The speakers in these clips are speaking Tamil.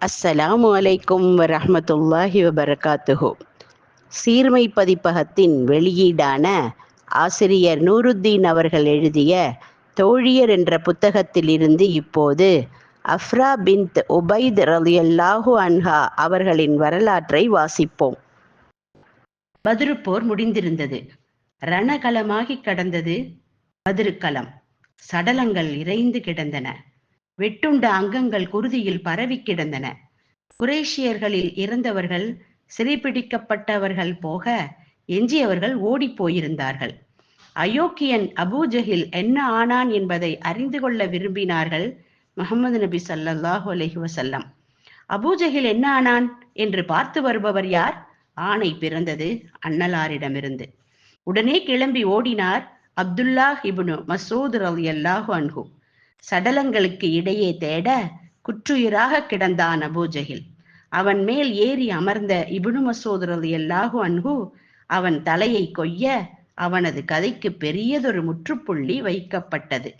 அஸ்ஸலாமு அலைக்கும் வரஹமத்துல்லாஹி வபரகாத்துஹு. சீர்மை பதிப்பகத்தின் வெளியீடான ஆசிரியர் நூருத்தீன் அவர்கள் எழுதிய தோழியர் என்ற புத்தகத்திலிருந்து இப்போது அஃப்ரா பின்த் உபைத் ரலியல்லாஹு அன்ஹா அவர்களின் வரலாற்றை வாசிப்போம். பதிருப்போர் முடிந்திருந்தது. ரணகலமாகி கடந்தது பதிருக்களம் சடலங்கள் இறைந்து கிடந்தன. வெட்டுண்ட அங்கங்கள் குருதியில் பரவி கிடந்தன. குரேஷியர்களில் இறந்தவர்கள் சிறைபிடிக்கப்பட்டவர்கள் போக எஞ்சியவர்கள் ஓடிப் போயிருந்தார்கள். அயோக்கியன் அபூஜஹில் என்ன ஆனான் என்பதை அறிந்து கொள்ள விரும்பினார்கள் முகமது நபி ஸல்லல்லாஹு அலஹி வசல்லம் அபூஜஹில் என்ன ஆனான் என்று பார்த்து வருபவர் யார்? ஆணை பிறந்தது அன்னலாரிடமிருந்து. உடனே கிளம்பி ஓடினார் அப்துல்லாஹ் இபுனு மசூத் ரலியல்லாஹு அன்ஹூ. சடலங்களுக்கு இடையே தேட குற்றுயிராக கிடந்தான் அபூஜகில். அவன் மேல் ஏறி அமர்ந்த இபுனு மசோதரது எல்லாகு அன்ஹு அவன் தலையை கொய்ய அவனது கதைக்கு பெரியதொரு முற்றுப்புள்ளி வைக்கப்பட்டது.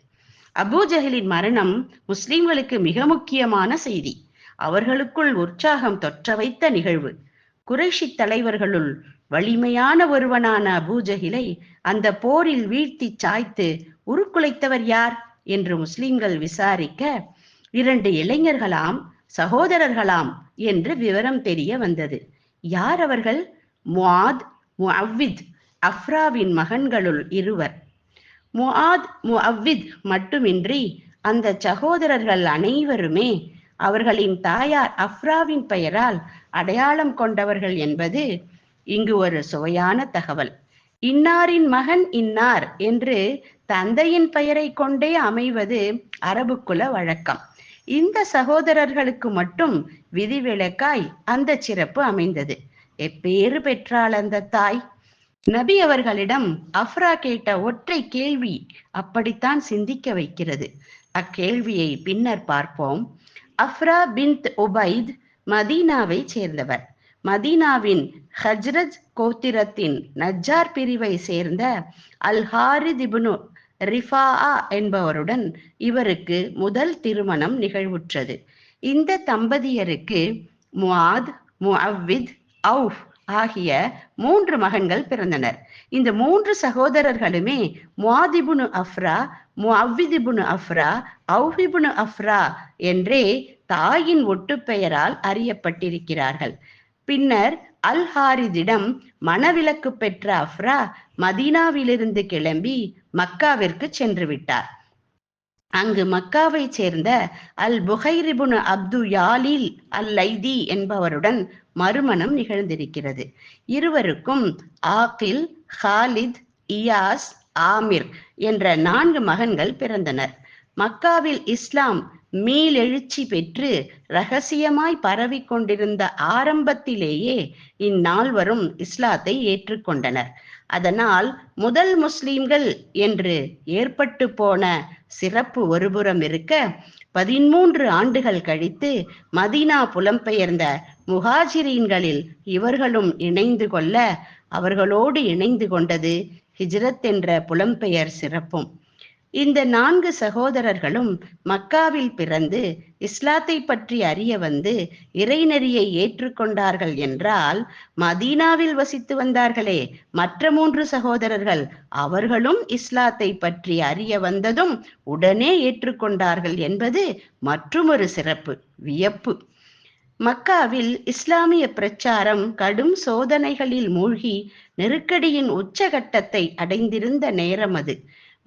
அபூஜஹலின் மரணம் முஸ்லிம்களுக்கு மிக முக்கியமான செய்தி. அவர்களுக்குள் உற்சாகம் தொற்ற வைத்த நிகழ்வு. குறைஷி தலைவர்களுள் வலிமையான ஒருவனான அபூஜஹிலை அந்த போரில் வீழ்த்தி சாய்த்து உருக்குலைத்தவர் யார்? என்று முஸ்லிம்கள் விசாரிக்க இரண்டு இளைஞர்களாம் சகோதரர்களாம் என்று விவரம் தெரிய வந்தது. யார் அவர்கள்? முஆத் முஅவ்வித் அஃப்ராவின் மகன்களுள் இருவர். முஆத் முஅவ்வித் மட்டுமின்றி அந்த சகோதரர்கள் அனைவருமே அவர்களின் தாயார் அஃப்ராவின் பெயரால் அடையாளம் கொண்டவர்கள் என்பது இங்கு ஒரு சுவையான தகவல். இன்னாரின் மகன் இன்னார் என்று தந்தையின் பெயரை கொண்டே அமைவது அரபுக்குல வழக்கம். இந்த சகோதரர்களுக்கு மட்டும் விதிவிலக்காய் அந்த சிறப்பு அமைந்தது. எப்பேறு பெற்றாள் அந்த தாய்? நபி அவர்களிடம் அஃப்ரா கேட்ட ஒற்றை கேள்வி அப்படித்தான் சிந்திக்க வைக்கிறது. அக்கேள்வியை பின்னர் பார்ப்போம். அஃப்ரா பின்த் உபைத் மதீனாவை சேர்ந்தவர். மதீனாவின் ஹஜ்ரத் கோத்திரத்தின் நஜ்ஜார் பிரிவை சேர்ந்த அல் ஹாரித் இப்னு ரிஃபா என்பவருடன் இவருக்கு முதல் திருமணம் நிகழ்வுற்றது. இந்த தம்பதியருக்கு முஆத் முஅவ்வித் அவுஃப் ஆகிய மூன்று மகன்கள் பிறந்தனர். இந்த மூன்று சகோதரர்களுமே முவாதிபுனு அஃப்ரா முஅவ்விதிபுனு அஃப்ரா அவுஹிபுனு அஃப்ரா என்றே தாயின் ஒட்டுப்பெயரால் அறியப்பட்டிருக்கிறார்கள். பின்னர் அல் ஹாரிதிடம் மனவிலக்கு பெற்ற அஃப்ரா மதீனாவிலிருந்து கிளம்பி மக்காவிற்கு சென்று விட்டார் அங்கு மக்காவை சேர்ந்த அல் புகைரிபுன் அப்து யாலில் அல் லைதி என்பவருடன் மறுமணம் நிகழ்ந்திருக்கிறது. இருவருக்கும் ஆகில் ஹாலித் இயாஸ் ஆமிர் என்ற நான்கு மகன்கள் பிறந்தனர். மக்காவில் இஸ்லாம் மீளெழுச்சி பெற்று ரகசியமாய் பரவி கொண்டிருந்த ஆரம்பத்திலேயே இந்நால்வரும் இஸ்லாத்தை ஏற்றுக்கொண்டனர். அதனால் முதல் முஸ்லிம்கள் என்று ஏற்பட்டு போன சிறப்பு ஒருபுறம் இருக்க பதிமூன்று ஆண்டுகள் கழித்து மதீனா புலம்பெயர்ந்த முஹாஜிரீன்களில் இவர்களும் இணைந்து கொள்ள அவர்களோடு இணைந்து கொண்டது ஹிஜ்ரத் என்ற புலம்பெயர் சிறப்பும். இந்த நான்கு சகோதரர்களும் மக்காவில் பிறந்து இஸ்லாத்தை பற்றி அறிய வந்து இறைநெறியை ஏற்றுக்கொண்டார்கள் என்றால் மதீனாவில் வசித்து வந்தார்களே. மற்ற மூன்று சகோதரர்கள் அவர்களும் இஸ்லாத்தை பற்றி அறிய வந்ததும் உடனே ஏற்றுக்கொண்டார்கள் என்பது மற்றுமொரு சிறப்பு வியப்பு. மக்காவில் இஸ்லாமிய பிரச்சாரம் கடும் சோதனைகளில் மூழ்கி நெருக்கடியின் உச்சகட்டத்தை அடைந்திருந்த நேரம் அது.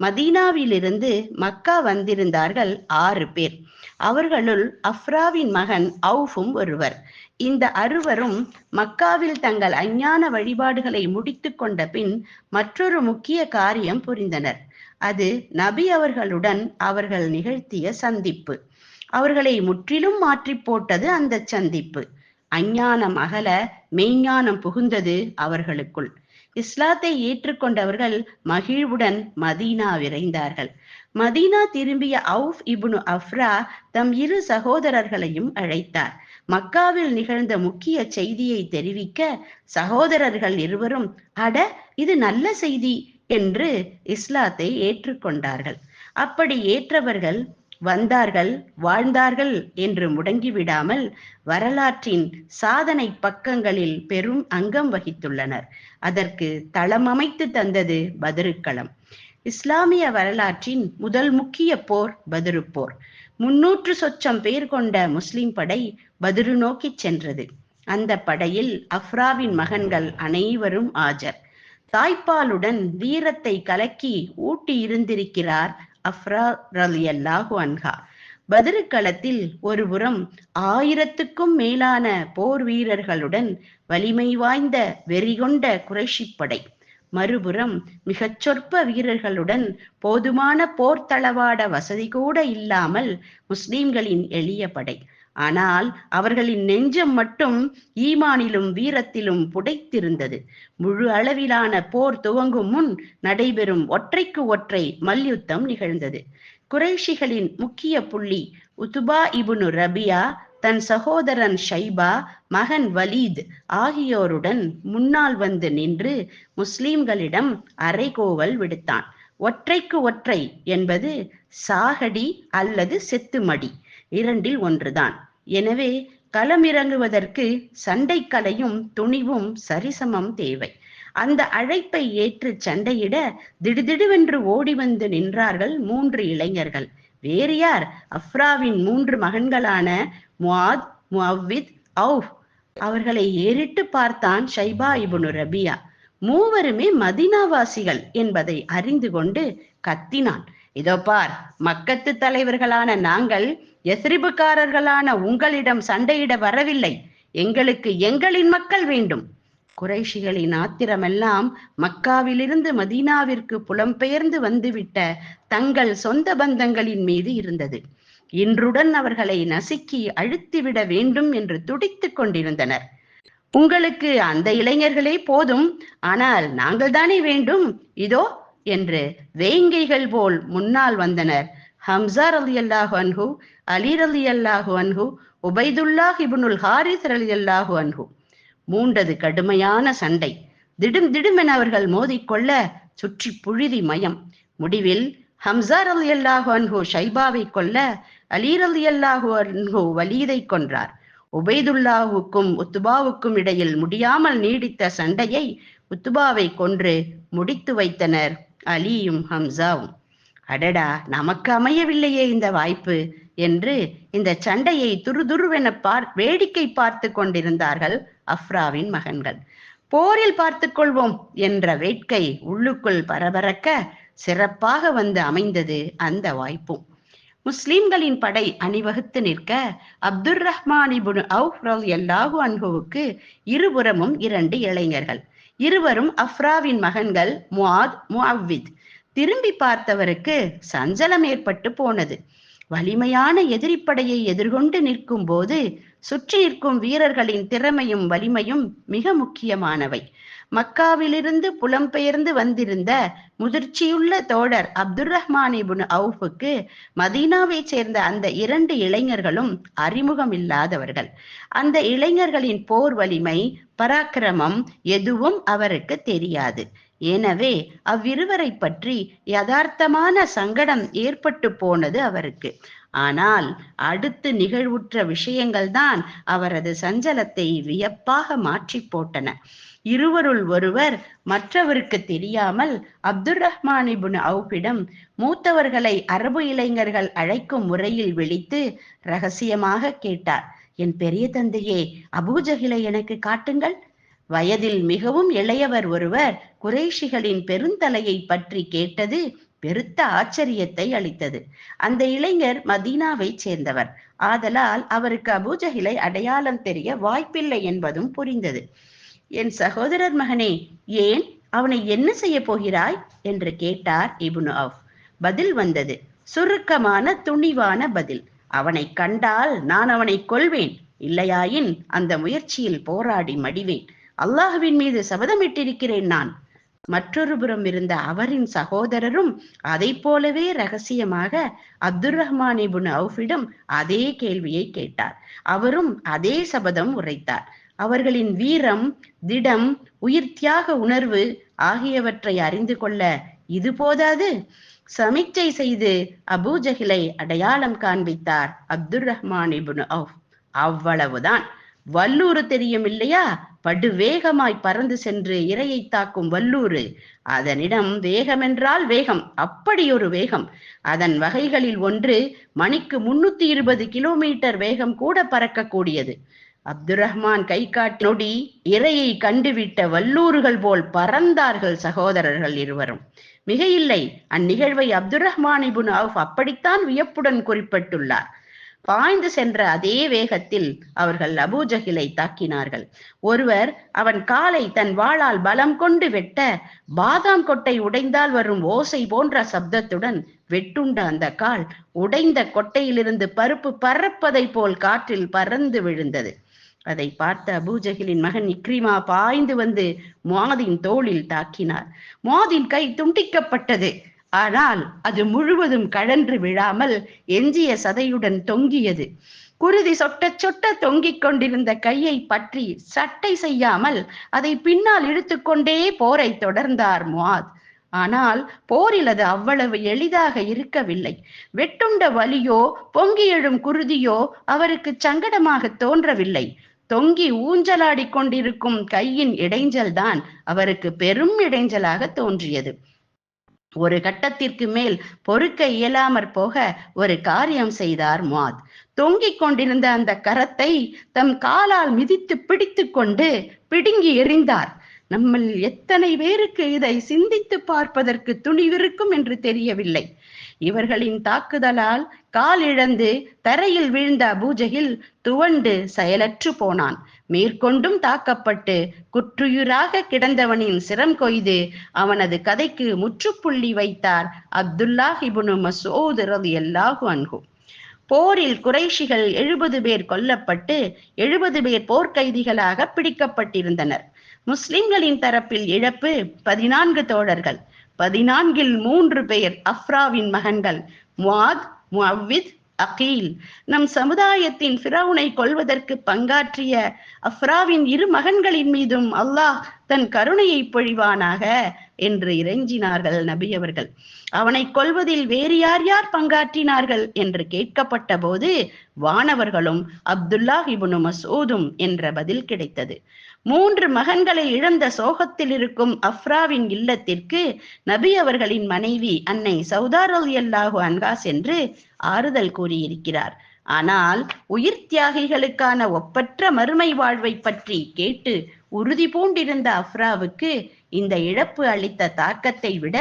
மதீனாவிலிருந்து மக்கா வந்திருந்தார்கள் ஆறு பேர். அவர்களுள் அஃப்ராவின் மகன் அவுஃபும் ஒருவர். இந்த அறுவரும் மக்காவில் தங்கள் அஞ்ஞான வழிபாடுகளை முடித்து கொண்ட பின் மற்றொரு முக்கிய காரியம் புரிந்தனர். அது நபி அவர்களுடன் அவர்கள் நிகழ்த்திய சந்திப்பு. அவர்களை முற்றிலும் மாற்றி போட்டது அந்த சந்திப்பு. அஞ்ஞானம் அகல மெய்ஞானம் புகுந்தது அவர்களுக்குள். இஸ்லாத்தை ஏற்றுக்கொண்டவர்கள் மகிழ்வுடன் மதீனா விரைந்தார்கள். மதீனா திரும்பிய அவுஃப் இபுனு அஃப்ரா தம் இரு சகோதரர்களையும் அழைத்தார். மக்காவில் நிகழ்ந்த முக்கிய செய்தியை தெரிவிக்க சகோதரர்கள் இருவரும் அட இது நல்ல செய்தி என்று இஸ்லாத்தை ஏற்றுக்கொண்டார்கள். அப்படி ஏற்றவர்கள் வந்தார்கள் வாழ்ந்தார்கள் என்று முடங்கிவிடாமல் வரலாற்றின் சாதனை பக்கங்களில் பெரும் அங்கம் வகித்துள்ளனர். அதற்கு தளம் அமைத்து தந்தது பதருக்களம். இஸ்லாமிய வரலாற்றின் முதல் முக்கிய போர் பதுரு போர். முன்னூற்று சொச்சம் பேர் கொண்ட முஸ்லிம் படை பதுரு நோக்கி சென்றது. அந்த படையில் அஃப்ராவின் மகன்கள் அனைவரும் ஆஜர். தாய்ப்பாலுடன் வீரத்தை கலக்கி ஊட்டி இருந்திருக்கிறார் அஃப்ரா ரலியல்லாஹு அன்ஹா. பதிருக்களத்தில் ஒருபுறம் ஆயிரத்துக்கும் மேலான போர் வீரர்களுடன் வலிமை வாய்ந்த வெறிகொண்ட குறைஷிப்படை மறுபுறம் மிகச் சொற்ப வீரர்களுடன் போதுமான போர் தளவாட வசதி கூட இல்லாமல் முஸ்லிம்களின் எளிய படை. ஆனால் அவர்களின் நெஞ்சம் மட்டும் ஈமானிலும் வீரத்திலும் புடைத்திருந்தது. முழு அளவிலான போர் துவங்கும் முன் நடைபெறும் ஒற்றைக்கு ஒற்றை மல்யுத்தம் நிகழ்ந்தது. குறைஷிகளின் முக்கிய புள்ளி உதுபா இபுனு ரபியா தன் சகோதரன் ஷைபா மகன் வலீத் ஆகியோருடன் முன்னால் வந்து நின்று முஸ்லிம்களிடம் அரைகோவல் விடுத்தான். ஒற்றைக்கு ஒற்றை என்பது சாகடி அல்லது செத்துமடி. இரண்டில் ஒன்றுதான். எனவே களமிறங்குவதற்கு சண்டைக்கலையும் துணிவும் சரிசமம் தேவை. அந்த அழைப்பை ஏற்று சண்டையிட திடுதிடுவென்று ஓடி வந்து நின்றார்கள் மூன்று இளைஞர்கள். வேறு யார்? அஃப்ராவின் மூன்று மகன்களான முவாத் முவித் அவுஃப். அவர்களை ஏறிட்டு பார்த்தான் ஷைபா இபுனு ரபியா. மூவருமே மதினாவாசிகள் என்பதை அறிந்து கொண்டு கத்தினான். இதோ பார் மக்கத்து தலைவர்களான நாங்கள் எசிரிபுக்காரர்களான உங்களிடம் சண்டையிட வரவில்லை. எங்களுக்கு எங்களின் மக்கள் வேண்டும். குறைஷிகளின் ஆத்திரமெல்லாம் மக்காவிலிருந்து மதீனாவிற்கு புலம்பெயர்ந்து வந்துவிட்ட தங்கள் சொந்த பந்தங்களின் மீது இருந்தது. இன்றுடன் அவர்களை நசுக்கி அழுத்திவிட வேண்டும் என்று துடித்துக் கொண்டிருந்தனர். உங்களுக்கு அந்த இளைஞர்களே போதும். ஆனால் நாங்கள் தானே வேண்டும். இதோ என்று வேங்கைகள் போல் முன்னால் வந்தனர். ஹம்சார் அலி அல்லாஹு அன்ஹு அலீர் அலி அல்லாஹு அன்ஹு உபைதுல்லாஹ் இபுனுல் ஹாரிஸ் அலி அல்லாஹு அன்ஹு. மூண்டது கடுமையான சண்டை. திடும் திடுமென அவர்கள் மோதிக்கொள்ள சுற்றி புழுதி மயம். முடிவில் ஹம்சார் அலி அல்லாஹு அன்ஹு ஷைபாவை கொல்ல அலீர் அலி அல்லாஹு அன்ஹு வலீதை கொன்றார். உபைதுல்லாவுக்கும் உத்துபாவுக்கும் இடையில் முடியாமல் நீடித்த சண்டையை உத்துபாவை கொன்று முடித்து வைத்தனர். அலியும் ஹம்சாவும். அடடா நமக்கு அமையவில்லையே இந்த வாய்ப்பு என்று இந்த சண்டையை துருதுருவென பார் வேடிக்கை பார்த்து கொண்டிருந்தார்கள் அஃப்ராவின் மகன்கள். போரில் பார்த்து கொள்வோம் என்ற வேட்கை உள்ளுக்குள் பரபரக்க சிறப்பாக வந்து அமைந்தது அந்த வாய்ப்பும். முஸ்லிம்களின் படை அணிவகுத்து நிற்க அப்துர் ரஹ்மான் இபுன் அவுஃப் எல்லாஹு அன்ஹுவுக்கு இருபுறமும் இரண்டு இளைஞர்கள். இருவரும் அஃப்ராவின் மகன்கள் முஆத் முஅவ்வித். திரும்பி பார்த்தவருக்கு சஞ்சலம் ஏற்பட்டு போனது. வலிமையான எதிரிப்படையை எதிர்கொண்டு நிற்கும் போது சுற்றி நிற்கும் வீரர்களின் திறமையும் வலிமையும் மிக முக்கியமானவை. மக்காவிலிருந்து புலம்பெயர்ந்து வந்திருந்த முதிர்ச்சியுள்ள தோழர் அப்துர் ரஹ்மான் இபுன் அவுஃபுக்கு மதீனாவைச் சேர்ந்த அந்த இரண்டு இளைஞர்களும் அறிமுகம் இல்லாதவர்கள் அந்த இளைஞர்களின் போர் வலிமை பராக்கிரமம் எதுவும் அவருக்கு தெரியாது. எனவே அவ்விருவரை பற்றி யதார்த்தமான சங்கடம் ஏற்பட்டு போனது அவருக்கு. ஆனால் அடுத்து நிகழ்வுற்ற விஷயங்கள்தான் அவரது சஞ்சலத்தை வியப்பாக மாற்றி போட்டன. இருவருள் ஒருவர் மற்றவருக்கு தெரியாமல் அப்துர் ரஹ்மான் இபுன் மூத்தவர்களை அரபு இளைஞர்கள் அழைக்கும் முறையில் விழித்து ரகசியமாக கேட்டார். என் பெரிய தந்தையே அபூஜகிலை எனக்கு காட்டுங்கள். வயதில் மிகவும் இளையவர் ஒருவர் குறைஷிகளின் பெருந்தலையை பற்றி கேட்டது பெருத்த ஆச்சரியத்தை அளித்தது. அந்த இளைஞர் மதீனாவைச் சேர்ந்தவர். ஆதலால் அவருக்கு அபூஜகிலை அடையாளம் தெரிய வாய்ப்பில்லை என்பதும் புரிந்தது. என் சகோதரர் மகனே ஏன்? அவனை என்ன செய்ய போகிறாய்? என்று கேட்டார் இபுனு அஃப் பதில் வந்தது சுருக்கமான துணிவான பதில். அவனை கண்டால் நான் அவனை கொள்வேன் இல்லையாயின் அந்த முயற்சியில் போராடி மடிவேன். அல்லாஹுவின் மீது சபதமிட்டிருக்கிறேன் நான். மற்றொரு புறம் இருந்த அவரின் சகோதரரும் அதை போலவே ரகசியமாக அப்துர் ரஹ்மான் இபுன் அவுஃபிடம் அதே கேள்வியை கேட்டார். அவரும் அதே சபதம் உரைத்தார். அவர்களின் வீரம் திடம் உயிர் தியாக உணர்வு ஆகியவற்றை அறிந்து கொள்ள இது போதாது? சமிச்சை செய்து அபூஜகிலை அடையாளம் காண்பித்தார் அப்துர் ரஹ்மான் இபுன் அவ்வளவுதான். வல்லூறு தெரியும் இல்லையா படு வேகமாய் பறந்து சென்று இரையை தாக்கும் வல்லூறு. அதனிடம் வேகமென்றால் வேகம் அப்படி ஒரு வேகம். அதன் வகைகளில் ஒன்று மணிக்கு முன்னூத்தி இருபது கிலோமீட்டர் வேகம் கூட பறக்கக்கூடியது. அப்துர் ரஹ்மான் கை காட்டி நொடி இரையை கண்டுவிட்ட வல்லூறுகள் போல் பறந்தார்கள் சகோதரர்கள் இருவரும். மிக இல்லை அந்நிகழ்வை அப்துர் ரஹ்மான் இபுன் அவுஃப் அப்படித்தான் வியப்புடன் குறிப்பிட்டுள்ளார். பாய்ந்து சென்ற அதே வேகத்தில் அவர்கள் அபூஜகிலை தாக்கினார்கள். ஒருவர் அவன் காலை தன் வாளால் பலம் கொண்டு வெட்ட பாதாம் கொட்டை உடைந்தால் வரும் ஓசை போன்ற சப்தத்துடன் வெட்டுண்ட அந்த கால் உடைந்த கொட்டையிலிருந்து பருப்பு பறப்பதை போல் காற்றில் பறந்து விழுந்தது. அதை பார்த்த அபூஜகிலின் மகன் இக்ரிமா பாய்ந்து வந்து மோதின் தோளில் தாக்கினார். மோதின் கை துண்டிக்கப்பட்டது. ஆனால் அது முழுவதும் கழன்று விழாமல் எஞ்சிய சதையுடன் தொங்கியது. குருதி சொட்ட சொட்ட தொங்கிக் கொண்டிருந்த கையை பற்றி சட்டை செய்யாமல் அதை பின்னால் இழுத்துக்கொண்டே போரை தொடர்ந்தார் முவாத். ஆனால் போரில் அது அவ்வளவு எளிதாக இருக்கவில்லை. வெட்டுண்ட வலியோ பொங்கி எழும் குருதியோ அவருக்கு சங்கடமாக தோன்றவில்லை. தொங்கி ஊஞ்சலாடி கொண்டிருக்கும் கையின் இடைஞ்சல்தான் அவருக்கு பெரும் இடைஞ்சலாக தோன்றியது. ஒரு கட்டத்திற்கு மேல் பொறுக்க இயலாமற் போக ஒரு காரியம் செய்தார் முவாத் தொங்கிக் கொண்டிருந்த அந்த கரத்தை தம் காலால் மிதித்து பிடித்து கொண்டு பிடுங்கி எறிந்தார். நம்மில் எத்தனை பேருக்கு இதை சிந்தித்து பார்ப்பதற்கு துணிவிருக்கும் என்று தெரியவில்லை. இவர்களின் தாக்குதலால் கால் இழந்து தரையில் வீழ்ந்த அபூஜகில் துவண்டு செயலற்று போனான். மேற்கொண்டும் தாக்கப்பட்டு குற்றுயிராக கிடந்தவனின் சிரம் கொய்து அவனது கதைக்கு முற்றுப்புள்ளி வைத்தார் அப்துல்லாஹ் இபுனு மசூத் எல்லாகு அன்ஹு. போரில் குறைஷிகள் எழுபது பேர் கொல்லப்பட்டு எழுபது பேர் போர்க்கைதிகளாக பிடிக்கப்பட்டிருந்தனர். முஸ்லிம்களின் தரப்பில் இழப்பு பதினான்கு தோழர்கள். பதினான்கில் மூன்று பேர் அஃப்ராவின் மகன்கள். Muadh Muawwidh Aqeel. நம் சமுதாயத்தின் ஃபிரௌனை கொல்வதற்கு பங்காற்றிய அஃப்ராவின் இரு மகன்களின் மீதும் அல்லாஹ் தன் கருணையை பொழிவானாக என்று இறைஞ்சினார்கள் நபி அவர்கள். அவனை கொல்வதில் வேறு யார் யார் பங்காற்றினார்கள் என்று கேட்கப்பட்ட போது வானவர்களும் அப்துல்லாஹ் இபுனு மசூதும் என்ற பதில் கிடைத்தது. மூன்று மகன்களை இழந்த சோகத்தில் இருக்கும் அஃப்ராவின் இல்லத்திற்கு நபி அவர்களின் மனைவி அன்னை சௌதார் அலி அல்லாஹு அன்கா சென்று ஆறுதல் கூறியிருக்கிறார். ஆனால் உயிர் தியாகிகளுக்கான ஒப்பற்ற மறுமை வாழ்வை பற்றி கேட்டு உறுதி பூண்டிருந்த அஃப்ராவுக்கு இந்த இழப்பு அளித்த தாக்கத்தை விட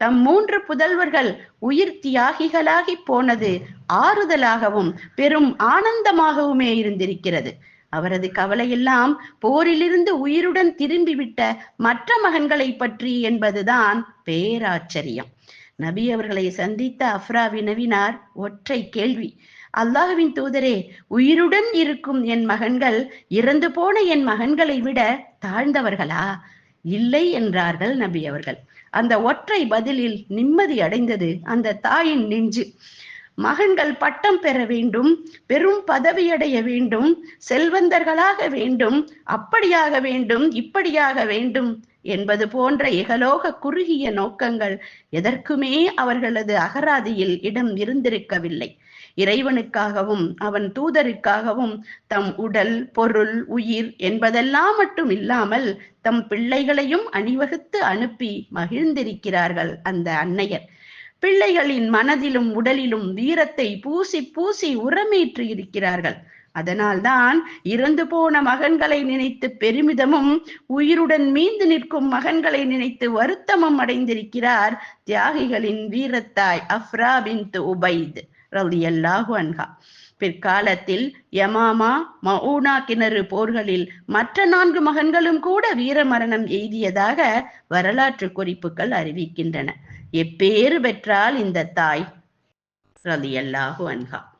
தம் மூன்று புதல்வர்கள் உயிர் தியாகிகளாகி போனது ஆறுதலாகவும் பெரும் ஆனந்தமாகவுமே இருந்திருக்கிறது. அவரது கவலையெல்லாம் போரிலிருந்து உயிருடன் திரும்பிவிட்ட மற்ற மகன்களை பற்றி என்பதுதான் பேராச்சரியம். நபி அவர்களை சந்தித்த அஃப்ரா வினவினார் ஒற்றை கேள்வி. அல்லாஹுவின் தூதரே உயிருடன் இருக்கும் என் மகன்கள் இறந்து போன என் மகன்களை விட தாழ்ந்தவர்களா? இல்லை என்றார்கள் நபி அவர்கள். அந்த ஒற்றை பதிலில் நிம்மதி அடைந்தது அந்த தாயின் நெஞ்சு. மகன்கள் பட்டம் பெற வேண்டும் பெரும் பதவியடைய வேண்டும் செல்வந்தர்களாக வேண்டும் அப்படியாக வேண்டும் இப்படியாக வேண்டும் என்பது போன்ற இகலோக குறுகிய நோக்கங்கள் எதற்குமே அவர்களது அகராதியில் இடம் இருந்திருக்கவில்லை. இறைவனுக்காகவும் அவன் தூதருக்காகவும் தம் உடல் பொருள் உயிர் என்பதெல்லாம் மட்டும் இல்லாமல் தம் பிள்ளைகளையும் அணிவகுத்து அனுப்பி மகிழ்ந்திருக்கிறார்கள் அந்த அன்னையர். பிள்ளைகளின் மனதிலும் உடலிலும் வீரத்தை பூசி பூசி உரமேற்றி இருக்கிறார்கள். அதனால்தான் இறந்து போன மகன்களை நினைத்து பெருமிதமும் உயிருடன் மீந்து நிற்கும் மகன்களை நினைத்து வருத்தமும் அடைந்திருக்கிறார் தியாகிகளின் வீரத்தாய் அஃப்ரா பின் உபைத் ரலியல்லாஹு அன்ஹா. பிற்காலத்தில் யமாமா மவுனா கிணறு போர்களில் மற்ற நான்கு மகன்களும் கூட வீரமரணம் எய்தியதாக வரலாற்று குறிப்புகள் அறிவிக்கின்றன. எப்பேறு பெற்றால் இந்த தாய்? ரலியல்லாஹு அன்ஹா.